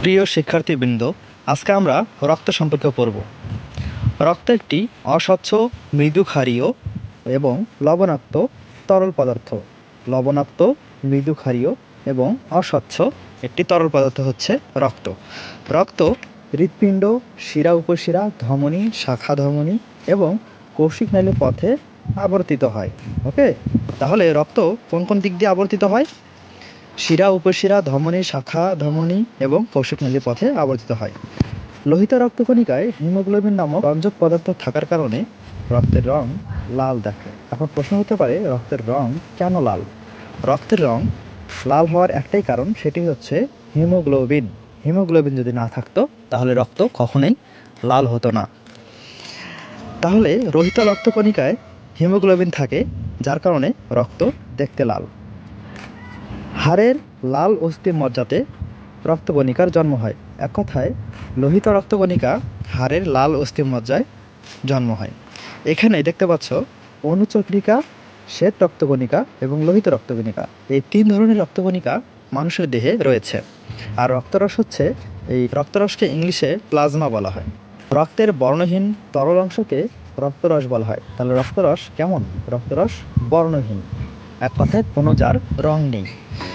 প্রিয় শিক্ষার্থীবৃন্দ, আজকে আমরা রক্ত সম্পর্কে পড়ব। রক্ত একটি অস্বচ্ছ মৃদু ক্ষারীয় এবং লবণাক্ত তরল পদার্থ। লবণাক্ত মৃদু ক্ষারীয় এবং অস্বচ্ছ একটি তরল পদার্থ হচ্ছে রক্ত। রক্ত হৃৎপিণ্ড, শিরা উপশিরা, ধমনী, শাখা ধমনী এবং কৌশিক নালীর পথে আবর্তিত হয়। ওকে? তাহলে রক্ত কোন কোন দিক দিয়ে আবর্তিত হয়? শিরা, উপশিরা, ধমনী, শাখা, ধমনী এবং কৌশিক নালীর পথে আবর্তিত হয়। লোহিত রক্তকণিকায় হিমোগ্লোবিন নামক রঞ্জক পদার্থ থাকার কারণে রক্তের রং লাল দেখে। এখন প্রশ্ন হতে পারে, রক্তের রং কেন লাল? রক্তের রং লাল হওয়ার একটাই কারণ সেটি হচ্ছে হিমোগ্লোবিন। হিমোগ্লোবিন যদি না থাকতো, তাহলে রক্ত কখনোই লাল হতো না। তাহলে রোহিত রক্তকণিকায় হিমোগ্লোবিন থাকে, যার কারণে রক্ত দেখতে লাল। হাড়ের লাল অস্থি মজ্জাতে রক্তকণিকার জন্ম হয়। এক কথায়, লোহিত রক্তকণিকা হাড়ের লাল অস্থি মজ্জায় জন্ম হয়। এখানে দেখতে পাচ্ছ, অনুচক্রিকা, শ্বেত রক্তকণিকা এবং লোহিত রক্তকণিকা। এই তিন ধরনের রক্তকণিকা মানুষের দেহে রয়েছে। আর রক্তরস হচ্ছে, এই রক্তরসকে ইংলিশে প্লাজমা বলা হয়। রক্তের বর্ণহীন তরল অংশকে রক্তরস বলা হয়। তাহলে রক্তরস কেমন? রক্তরস বর্ণহীন। এক কথায়, কোনো যার রং নেই।